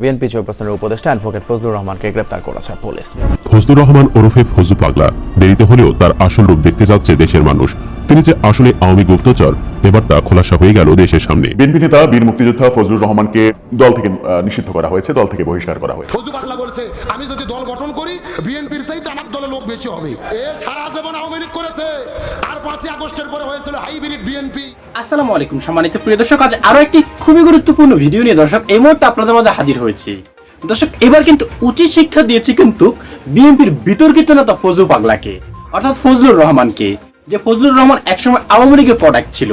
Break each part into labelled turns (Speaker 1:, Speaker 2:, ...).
Speaker 1: BNP চেয়ারপারসনের উপদেষ্টা advocate Fazlur রহমানকে গ্রেপ্তার করেছে পুলিশ।
Speaker 2: ফজলুর রহমান ওরফে ফজু পাগলা। দেরিতে হলেও তার আসল রূপ দেখতে যাচ্ছে দেশের মানুষ। তিনি যে আসলে আওয়ামী গুপ্তচর এবার তা খোলাসা হয়ে গেল দেশের সামনে।
Speaker 3: বিএনপি নেতা বীর মুক্তিযোদ্ধা ফজলুর রহমানকে দল থেকে আহ, নিষিদ্ধ করা হয়েছে দল থেকে বহিষ্কার করা হয়েছে।
Speaker 4: ফজু পাগলা বলছে আমি যদি দল গঠন করি বিএনপির লোক বেশি হবে। এ সারা জীবন আওয়ামী লীগ করেছে। আর পাঁচই আগস্টের পরে হয়েছিল হাইব্রিড বিএনপি।
Speaker 5: আসসালামু আলাইকুম সম্মানিত প্রিয় দর্শক আজ আরও একটি খুবই গুরুত্বপূর্ণ ভিডিও নিয়ে দর্শক এই মুহূর্তে আপনাদের মাঝে হাজির হয়েছি। দর্শক এবার কিন্তু উচিত শিক্ষা দিয়েছে কিন্তু বিএনপির বিতর্কিত নেতা ফজলু পাগলাকে অর্থাৎ ফজলুর রহমানকে যে ফজলুর রহমান একসময় আওয়ামী লীগের প্রোডাক্ট ছিল।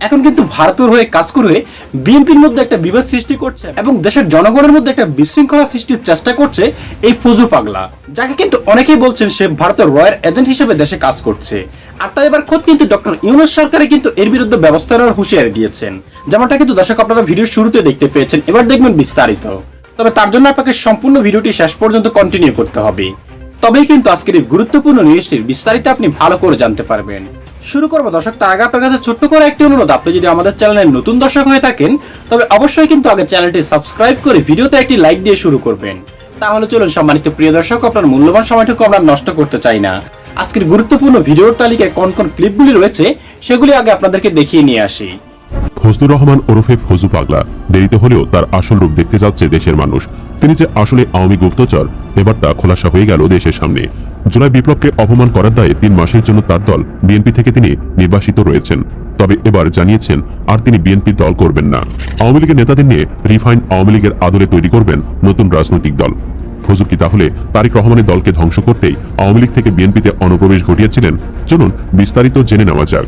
Speaker 5: এখন কিন্তু ভারতের হয়ে কাজ করে বিএনপির মধ্যে একটা বিবাদ সৃষ্টি করছে এবং দেশের জনগণের মধ্যে একটা বিশৃঙ্খলা সৃষ্টির চেষ্টা করছে এই ফজু পাগলা। যাকে কিন্তু অনেকেই বলছেন সে ভারতের রয়্যাল এজেন্ট হিসেবে দেশে কাজ করছে। আর তাই এবার খোদ কিন্তু ডক্টর ইউনুস সরকারে কিন্তু এর বিরুদ্ধে ব্যবস্থা নেওয়ার হুঁশিয়ারি দিয়েছেন। যেমনটা কিন্তু দর্শক আপনারা ভিডিওর শুরুতে দেখতে পেয়েছেন, এবার দেখবেন বিস্তারিত। তবে তার জন্য আপনাকে সম্পূর্ণ ভিডিওটি শেষ পর্যন্ত কন্টিনিউ করতে হবে। তবেই কিন্তু আজকের এই গুরুত্বপূর্ণ নিউজটির বিস্তারিত আপনি ভালো করে জানতে পারবেন। শুরু করব। দর্শক, তার আগে আপনার কাছে ছোট্ট করে একটি অনুরোধ। আপনি যদি আমাদের চ্যানেলের নতুন দর্শক হয়ে থাকেন, তবে অবশ্যই কিন্তু আগে চ্যানেলটি সাবস্ক্রাইব করে ভিডিওতে একটি লাইক দিয়ে শুরু করবেন। তাহলে চলুন, সম্মানিত প্রিয় দর্শক, আপনার মূল্যবান সময়টুকু আমরা নষ্ট করতে চাই না। আজকের গুরুত্বপূর্ণ ভিডিওর তালিকায় কোন কোন ক্লিপগুলি রয়েছে, সেগুলি আগে আপনাদেরকে দেখিয়ে নিয়ে আসি।
Speaker 2: ফজলুর রহমান ওরফে ফজু পাগলা। দেরিতে হলেও তার আসল রূপ দেখতে যাচ্ছে দেশের মানুষ। তিনি যে আসলে আওয়ামী গুপ্তচর, এবার তা খোলাসা হয়ে গেল দেশের সামনে। জুলাই বিপ্লবকে অপমান করার দায়ে তিন মাসের জন্য তার দল বিএনপি থেকে তিনি নির্বাসিত রয়েছেন। তবে এবার জানিয়েছেন, আর তিনি বিএনপি দল করবেন না। আওয়ামী লীগের নেতাদের নিয়ে রিফাইন আওয়ামী লীগের আদলে তৈরি করবেন নতুন রাজনৈতিক দল। হুজুর কি তাহলে তারেক রহমানের দলকে ধ্বংস করতেই আওয়ামী লীগ থেকে বিএনপিতে অনুপ্রবেশ ঘটিয়েছিলেন? চলুন বিস্তারিত জেনে নেওয়া যাক।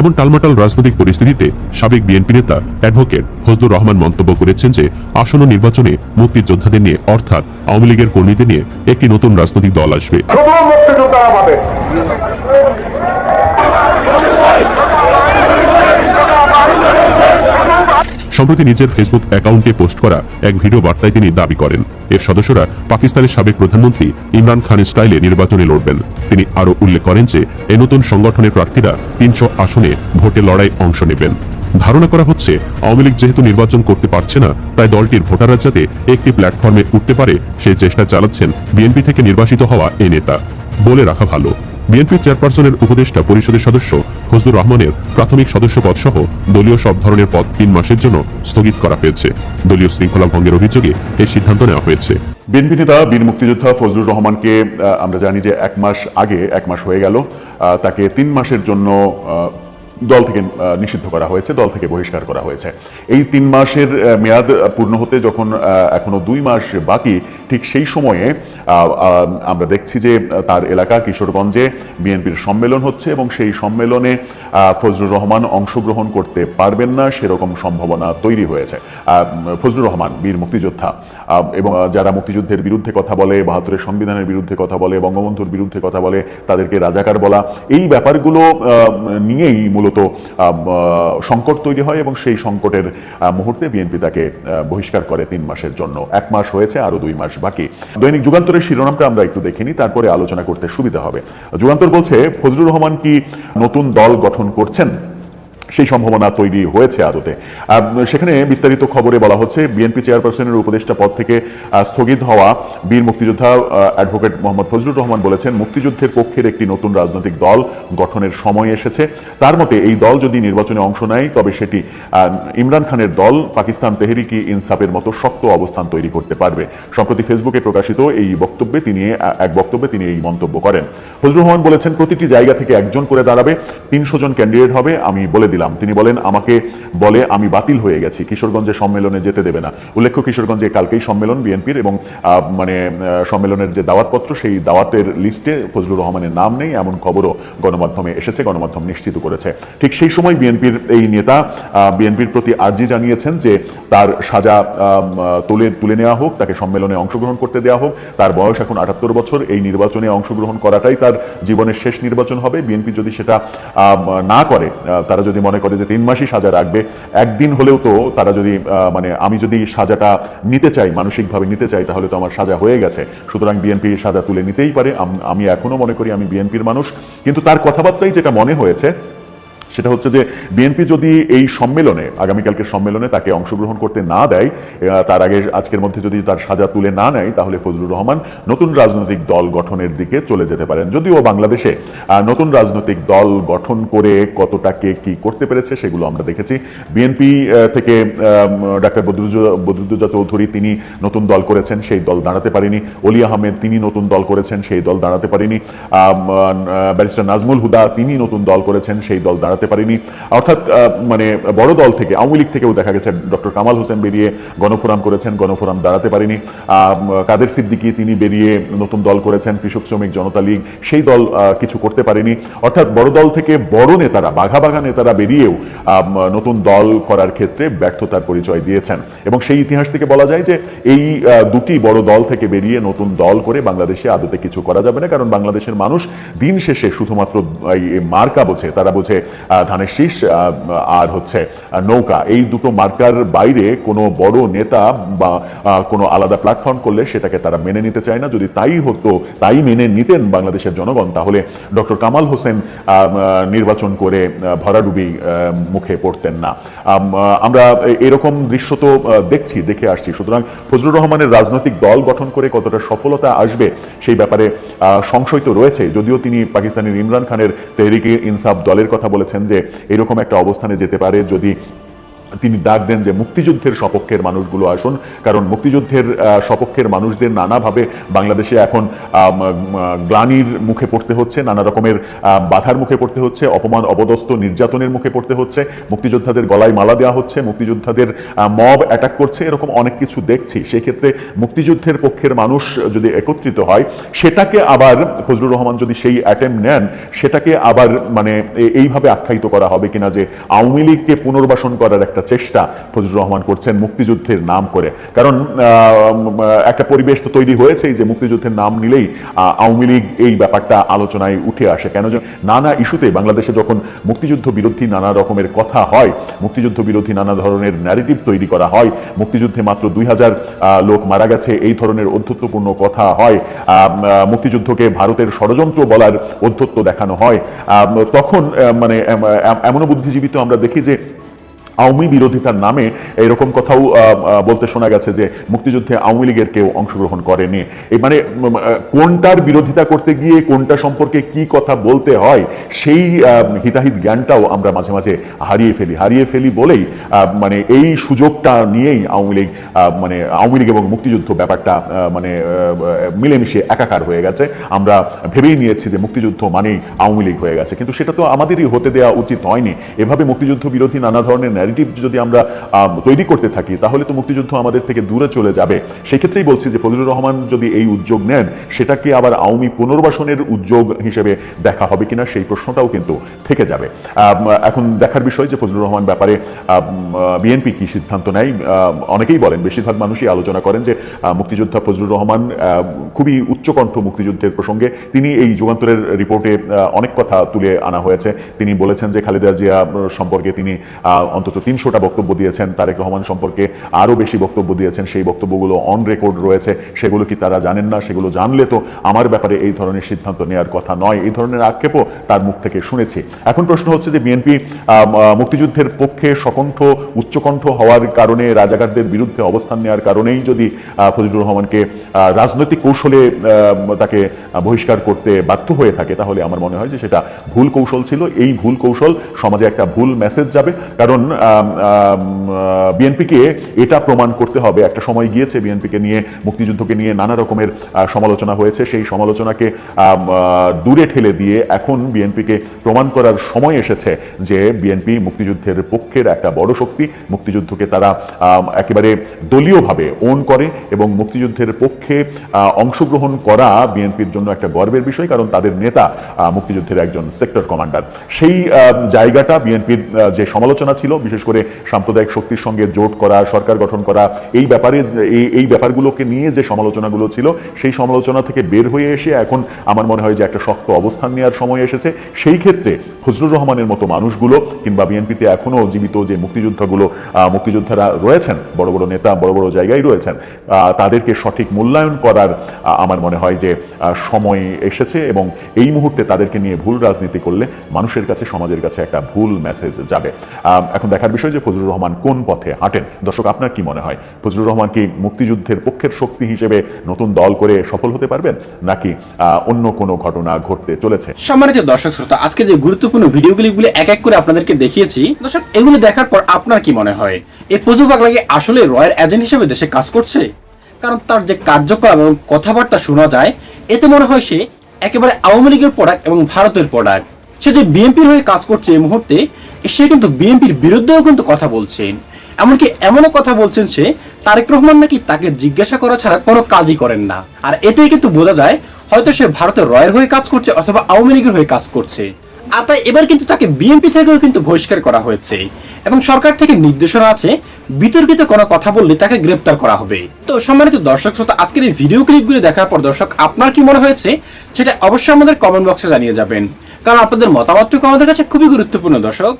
Speaker 2: এমন টালমাটাল রাজনৈতিক পরিস্থিতিতে সাবেক বিএনপি নেতা অ্যাডভোকেট ফজলুর রহমান মন্তব্য করেছেন যে আসন্ন নির্বাচনে মুক্তিযোদ্ধাদের নিয়ে, অর্থাৎ আওয়ামী লীগের কর্মীদের নিয়ে একটি নতুন রাজনৈতিক দল আসবে। সম্প্রতি নিজের ফেসবুক অ্যাকাউন্টে পোস্ট করা এক ভিডিও বার্তায় তিনি দাবি করেন, এর সদস্যরা পাকিস্তানের সাবেক প্রধানমন্ত্রী ইমরান খানের স্টাইলে নির্বাচনে লড়বেন। তিনি আরও উল্লেখ করেন যে এই নতুন সংগঠনের প্রার্থীরা তিনশো আসনে ভোটে লড়াই অংশ নেবেন। ধারণা করা হচ্ছে, আওয়ামী লীগ যেহেতু নির্বাচন করতে পারছে না, তাই দলটির ভোটাররা যাতে একটি প্ল্যাটফর্মে উঠতে পারে, সেই চেষ্টা চালাচ্ছেন বিএনপি থেকে নির্বাসিত হওয়া এই নেতা। বলে রাখা ভালো। বিএনপি চেয়ারপারসনের উপদেষ্টা পরিষদের সদস্য ফজলুর রহমানের প্রাথমিক সদস্য পদ সহ দলীয় সব ধরনের পদ তিন মাসের জন্য স্থগিত করা হয়েছে। দলীয় শৃঙ্খলা ভঙ্গের অভিযোগে এই সিদ্ধান্ত নেওয়া হয়েছে।
Speaker 3: বিএনপি নেতা, বীর মুক্তিযোদ্ধা ফজলুর রহমানকে আমরা জানি যে এক মাস আগে, এক মাস হয়ে গেল তাকে তিন মাসের জন্য দল থেকে নিষিদ্ধ করা হয়েছে, দল থেকে বহিষ্কার করা হয়েছে। এই তিন মাসের মেয়াদ পূর্ণ হতে যখন এখনও দুই মাস বাকি ঠিক সেই সময়ে আমরা দেখছি যে তার এলাকা কিশোরগঞ্জে বিএনপির সম্মেলন হচ্ছে এবং সেই সম্মেলনে ফজলুর রহমান অংশগ্রহণ করতে পারবেন না সেরকম সম্ভাবনা তৈরি হয়েছে। ফজলুর রহমান, বীর মুক্তিযোদ্ধা। এবং যারা মুক্তিযুদ্ধের বিরুদ্ধে কথা বলে, বাহাত্তরের সংবিধানের বিরুদ্ধে কথা বলে, বঙ্গবন্ধুর বিরুদ্ধে কথা বলে, তাদেরকে রাজাকার বলা, এই ব্যাপারগুলো নিয়েই মূলত সংকট তৈরি হয় এবং সেই সংকটের মুহূর্তে বিএনপি তাকে বহিষ্কার করে তিন মাসের জন্য। এক মাস হয়েছে, আরও দুই মাস বাকি দৈনিক যুগান্তরের শিরোনামটা আমরা একটু দেখিনি, তারপরে আলোচনা করতে সুবিধা হবে। যুগান্তর বলছে, ফজলুর রহমান কি নতুন দল গঠন করছেন? সেই সম্ভাবনা তৈরি হয়েছে আদতে। সেখানে বিস্তারিত খবরে বলা হচ্ছে, বিএনপি চেয়ারপারসনের উপদেষ্টা পদ থেকে স্থগিত হওয়া বীর মুক্তিযোদ্ধা অ্যাডভোকেট মোহাম্মদ ফজলুর রহমান বলেছেন, মুক্তিযুদ্ধের পক্ষের একটি নতুন রাজনৈতিক দল গঠনের সময় এসেছে। তার মতে, এই দল যদি নির্বাচনে অংশ নেয়, তবে সেটি ইমরান খানের দল, পাকিস্তান তেহরিকি ইনসাফের মতো শক্ত অবস্থান তৈরি করতে পারবে। সম্প্রতি ফেসবুকে প্রকাশিত এই বক্তব্যে তিনি এক বক্তব্যে তিনি এই মন্তব্য করেন। ফজলুর রহমান বলেছেন, প্রতিটি জায়গা থেকে একজন করে দাঁড়াবে, তিনশো জন ক্যান্ডিডেট হবে, আমি বলে দিলাম। তিনি বলেন, আমাকে বলে আমি বাতিল হয়ে গেছি। কিশোরগঞ্জে সম্মেলনে যেতে দেবে না। উল্লেখ্য, কিশোরগঞ্জে কালকেই সম্মেলন বিএনপির এবং মানে সম্মেলনের যে দাওয়াতপত্র, সেই দাওয়াতের লিস্টে ফজলুর রহমানের নাম নেই, এমন খবরও গণমাধ্যমে এসেছে, গণমাধ্যম নিশ্চিত করেছে। ঠিক সেই সময় বিএনপির এই নেতা বিএনপির প্রতি আর্জি জানিয়েছেন যে তার সাজা তুলে তুলে নেওয়া হোক, তাকে সম্মেলনে অংশগ্রহণ করতে দেওয়া হোক, তার বয়স এখন আটাত্তর বছর, এই নির্বাচনে অংশগ্রহণ করাটাই তার জীবনের শেষ নির্বাচন হবে। বিএনপি যদি সেটা না করে তারা যদি মনে করে যে তিন মাসই সাজা রাখবে। একদিন হলেও তো তারা যদি মানে আমি যদি সাজাটা নিতে চাই, মানসিকভাবে নিতে চাই, তাহলে তো আমার সাজা হয়ে গেছে। সুতরাং বিএনপি সাজা তুলে নিতেই পারে। আমি এখনও মনে করি আমি বিএনপির মানুষ। কিন্তু তার কথাবার্তাই যেটা মনে হয়েছে সেটা হচ্ছে যে বিএনপি যদি এই সম্মেলনে, আগামীকালকের সম্মেলনে তাকে অংশগ্রহণ করতে না দেয় তার আগে আজকের মধ্যে যদি তার সাজা তুলে না নেয়, তাহলে ফজলুর রহমান নতুন রাজনৈতিক দল গঠনের দিকে চলে যেতে পারেন। যদিও বাংলাদেশে নতুন রাজনৈতিক দল গঠন করে কতটা কে কি করতে পেরেছে সেগুলো আমরা দেখেছি। বিএনপি থেকে ডাক্তার বদরুদ্দোজা চৌধুরী তিনি নতুন দল করেছেন, সেই দল দাঁড়াতে পারেনি। অলি আহমেদ তিনি নতুন দল করেছেন, সেই দল দাঁড়াতে পারেনি। ব্যারিস্টার নাজমুল হুদা তিনি নতুন দল করেছেন, সেই দল দাঁড়াতে পারেনি। অর্থাৎ মানে বড় দল থেকে, আওয়ামী লীগ থেকেও দেখা গেছে, ডক্টর কামাল হোসেন বেরিয়ে গণফোরাম করেছেন, গণফোরাম দাঁড়াতে পারেনি। কাদের সিদ্দিকী, তিনি বেরিয়ে নতুন দল করেছেন, কৃষক শ্রমিক জনতা লীগ, সেই দল কিছু করতে পারেনি। অর্থাৎ বড় দল থেকে বড় নেতারা বাঘা বাঘা নেতারা বেরিয়েও নতুন দল করার ক্ষেত্রে ব্যর্থতার পরিচয় দিয়েছেন। এবং সেই ইতিহাস থেকে বলা যায় যে, এই দুটি বড় দল থেকে বেরিয়ে নতুন দল করে বাংলাদেশে আদতে কিছু করা যাবে না, কারণ বাংলাদেশের মানুষ দিন শেষে শুধুমাত্র এই মার্কা বোঝে, তারা বোঝে ধানের শীষ আর হচ্ছে নৌকা। এই দুটো মার্কার বাইরে কোনো বড় নেতা বা কোনো আলাদা প্ল্যাটফর্ম করলে সেটাকে তারা মেনে নিতে চায় না। যদি তাই হতো, তাই মেনে নিতেন বাংলাদেশের জনগণ, তাহলে ডক্টর কামাল হোসেন নির্বাচন করে ভরাডুবি মুখে পড়তেন না। আমরা এরকম দৃশ্য তো দেখছি, দেখে আসছি। সুতরাং ফজলুর রহমানের রাজনৈতিক দল গঠন করে কতটা সফলতা আসবে সেই ব্যাপারে সংশয় তো রয়েছে। যদিও তিনি পাকিস্তানের ইমরান খানের তেহরিকে ইনসাফ দলের কথা বলেছেন যে এরকম একটা অবস্থানে যেতে পারে যদি তিনি ডাক দেন যে মুক্তিযুদ্ধের সপক্ষের মানুষগুলো আসুন, কারণ মুক্তিযুদ্ধের সপক্ষের মানুষদের নানাভাবে বাংলাদেশে এখন গ্লানির মুখে পড়তে হচ্ছে, নানা রকমের বাধার মুখে পড়তে হচ্ছে, অপমান, অপদস্থ নির্যাতনের মুখে পড়তে হচ্ছে, মুক্তিযোদ্ধাদের গলায় মালা দেওয়া হচ্ছে, মুক্তিযোদ্ধাদের মব অ্যাটাক করছে, এরকম অনেক কিছু দেখছি। সেক্ষেত্রে মুক্তিযুদ্ধের পক্ষের মানুষ যদি একত্রিত হয়, সেটাকে আবার, ফজলুর রহমান যদি সেই অ্যাটেম্প নেন, সেটাকে আবার মানে এইভাবে আখ্যায়িত করা হবে কিনা যে আওয়ামী লীগকে পুনর্বাসন করার একটা চেষ্টা ফজলুর রহমান করছেন মুক্তিযুদ্ধের নাম করে। কারণ একটা পরিবেশ তো তৈরি হয়েছেই যে মুক্তিযুদ্ধের নাম নিলেই আওয়ামী লীগ এই ব্যাপারটা আলোচনায় উঠে আসে। কেন নানা ইস্যুতে বাংলাদেশে যখন মুক্তিযুদ্ধ বিরোধী নানা রকমের কথা হয়, মুক্তিযুদ্ধ বিরোধী নানা ধরনের ন্যারেটিভ তৈরি করা হয়, মুক্তিযুদ্ধে মাত্র দুই হাজার লোক মারা গেছে, এই ধরনের অধ্যত্বপূর্ণ কথা হয় মুক্তিযুদ্ধকে ভারতের ষড়যন্ত্র বলার অধ্যত্ব দেখানো হয় তখন মানে এম- এম- এমনও বুদ্ধিজীবী তো আমরা দেখি যে আওয়ামী বিরোধিতার নামে এরকম কথাও বলতে শোনা গেছে যে মুক্তিযুদ্ধে আওয়ামী লীগের কেউ অংশগ্রহণ করেনি। মানে কোনটার বিরোধিতা করতে গিয়ে কোনটা সম্পর্কে কি কথা বলতে হয়, সেই হিতাহিত জ্ঞানটাও আমরা মাঝে মাঝে হারিয়ে ফেলি। হারিয়ে ফেলি বলেই মানে এই সুযোগটা নিয়েই আওয়ামী লীগ মানে আওয়ামী লীগ এবং মুক্তিযুদ্ধ ব্যাপারটা মানে মিলেমিশে একাকার হয়ে গেছে। আমরা ভেবেই নিয়েছি যে মুক্তিযুদ্ধ মানেই আওয়ামী লীগ হয়ে গেছে। কিন্তু সেটা তো আমাদেরই হতে দেওয়া উচিত হয়নি। এভাবে মুক্তিযুদ্ধ বিরোধী নানা ধরনের ন্যারেটিভ যদি আমরা তৈরি করতে থাকি, তাহলে তো মুক্তিযুদ্ধ আমাদের থেকে দূরে চলে যাবে। সেক্ষেত্রেই বলছি যে ফজলুর রহমান যদি এই উদ্যোগ নেন, সেটাকে আবার আওয়ামী পুনর্বাসনের উদ্যোগ হিসেবে দেখা হবে কিনা সেই প্রশ্নটাও কিন্তু থেকে যাবে। এখন দেখার বিষয় যে ফজলুর রহমান ব্যাপারে বিএনপি কি সিদ্ধান্ত নেয় অনেকেই বলেন, বেশিরভাগ মানুষই আলোচনা করেন যে মুক্তিযোদ্ধা ফজলুর রহমান খুবই উচ্চকণ্ঠ মুক্তিযুদ্ধের প্রসঙ্গে তিনি এই যুগান্তরের রিপোর্টে অনেক কথা তুলে আনা হয়েছে। তিনি বলেছেন যে খালেদা জিয়া সম্পর্কে তিনি অন্তত তিনশোটা বক্তব্য দিয়েছেন। তারেক রহমান সম্পর্কে আরও বেশি বক্তব্য দিয়েছেন। সেই বক্তব্যগুলো অন রেকর্ড রয়েছে। সেগুলো কি তারা জানেন না? সেগুলো জানলে তো আমার ব্যাপারে এই ধরনের সিদ্ধান্ত নেওয়ার কথা নয়। এই ধরনের আক্ষেপও তার মুখ থেকে শুনেছি। এখন প্রশ্ন হচ্ছে যে বিএনপি মুক্তিযুদ্ধের পক্ষে সকণ্ঠ উচ্চকণ্ঠ হওয়ার কারণে, রাজাকারদের বিরুদ্ধে অবস্থান নেওয়ার কারণেই যদি ফজলুর রহমানকে রাজনৈতিক কৌশলে তাকে বহিষ্কার করতে বাধ্য হয়ে থাকে, তাহলে আমার মনে হয় যে সেটা ভুল কৌশল ছিল। এই ভুল কৌশল সমাজে একটা ভুল মেসেজ যাবে। কারণ বিএনপিকে এটা প্রমাণ করতে হবে। একটা সময় গিয়েছে বিএনপিকে নিয়ে, মুক্তিযুদ্ধকে নিয়ে নানা রকমের সমালোচনা হয়েছে। সেই সমালোচনাকে দূরে ঠেলে দিয়ে এখন বিএনপিকে প্রমাণ করার সময় এসেছে যে বিএনপি মুক্তিযুদ্ধের পক্ষের একটা বড় শক্তি। মুক্তিযুদ্ধকে তারা একেবারে দলীয়ভাবে ওন করে এবং মুক্তিযুদ্ধের পক্ষে অংশগ্রহণ করা বিএনপির জন্য একটা গর্বের বিষয়, কারণ তাদের নেতা মুক্তিযুদ্ধের একজন সেক্টর কমান্ডার সেই জায়গাটা বিএনপির যে সমালোচনা ছিল বিশেষ করে সাম্প্রদায়িক শক্তির সঙ্গে জোট করা, সরকার গঠন করা, এই ব্যাপারে, এই ব্যাপারগুলোকে নিয়ে যে সমালোচনাগুলো ছিল, সেই সমালোচনা থেকে বের হয়ে এসে এখন আমার মনে হয় যে একটা শক্ত অবস্থান নেওয়ার সময় এসেছে। সেই ক্ষেত্রে ফজলুর রহমানের মতো মানুষগুলো কিংবা বিএনপিতে এখনও জীবিত যে মুক্তিযোদ্ধাগুলো মুক্তিযোদ্ধারা রয়েছেন, বড় বড় নেতা, বড় বড় জায়গায় রয়েছেন তাদেরকে সঠিক মূল্যায়ন করার আমার মনে হয় যে সময় এসেছে এবং এই মুহূর্তে তাদেরকে নিয়ে ভুল রাজনীতি করলে মানুষের কাছে, সমাজের কাছে একটা ভুল মেসেজ যাবে। এখন দেখার বিষয় যে ফজলুর রহমান কোন পথে হাঁটেন। দর্শক, আপনার কি মনে হয়? ফজলুর রহমান কি মুক্তিযুদ্ধের পক্ষের শক্তি হিসেবে নতুন দল করে সফল হতে পারবেন? নাকি অন্য কোনো ঘটনা ঘটতে চলেছে?
Speaker 5: সম্মানিত দর্শক, শ্রোতা, আজকে যে গুরুত্বপূর্ণ ভিডিও ক্লিপগুলো এক এক করে আপনাদেরকে দেখিয়েছি, দর্শক, এগুলো দেখার পর আপনার কি মনে হয়? এই পজু পাগলাকে আসলে রয়ের এজেন্ট হিসেবে দেশে কাজ করছে? কারণ তার যে কার্যকলাপ এবং কথাবার্তা শোনা যায়, এতে মনে হয় সে একেবারে আওয়ামী লীগের প্রোডাক্ট এবং ভারতের প্রোডাক্ট সে যে বিএনপির হয়ে কাজ করছে এই মুহূর্তে সে কিন্তু বিএনপির বিরুদ্ধেও কিন্তু কথা বলছেন। এমনকি এমনও কথা বলছেন সে, তারেক রহমান নাকি তাকে জিজ্ঞাসা করা ছাড়া কোনো কাজই করেন না। আর এতেই কিন্তু বোঝা যায়, হয়তো সে ভারতের রয়ের হয়ে কাজ করছে অথবা আওয়ামী লীগের হয়ে কাজ করছে। আর তাই এবার কিন্তু তাকে বিএনপি থেকেও কিন্তু বহিষ্কার করা হয়েছে। এবং সরকার থেকে নির্দেশনা আছে, বিতর্কিত কোনো কথা বললে তাকে গ্রেপ্তার করা হবে। তো সম্মানিত দর্শক শ্রোতা, আজকের এই ভিডিও ক্লিপগুলি দেখার পর দর্শক, আপনার কি মনে হয়েছে? সেটা অবশ্যই আমাদের কমেন্ট বক্সে জানিয়ে যাবেন। কারণ আপনাদের মতামতটুকু আমাদের কাছে খুবই গুরুত্বপূর্ণ, দর্শক।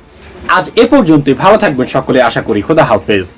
Speaker 5: আজ এ পর্যন্তই, ভালো থাকবেন সকলে, আশা করি। খোদা হাফেজ।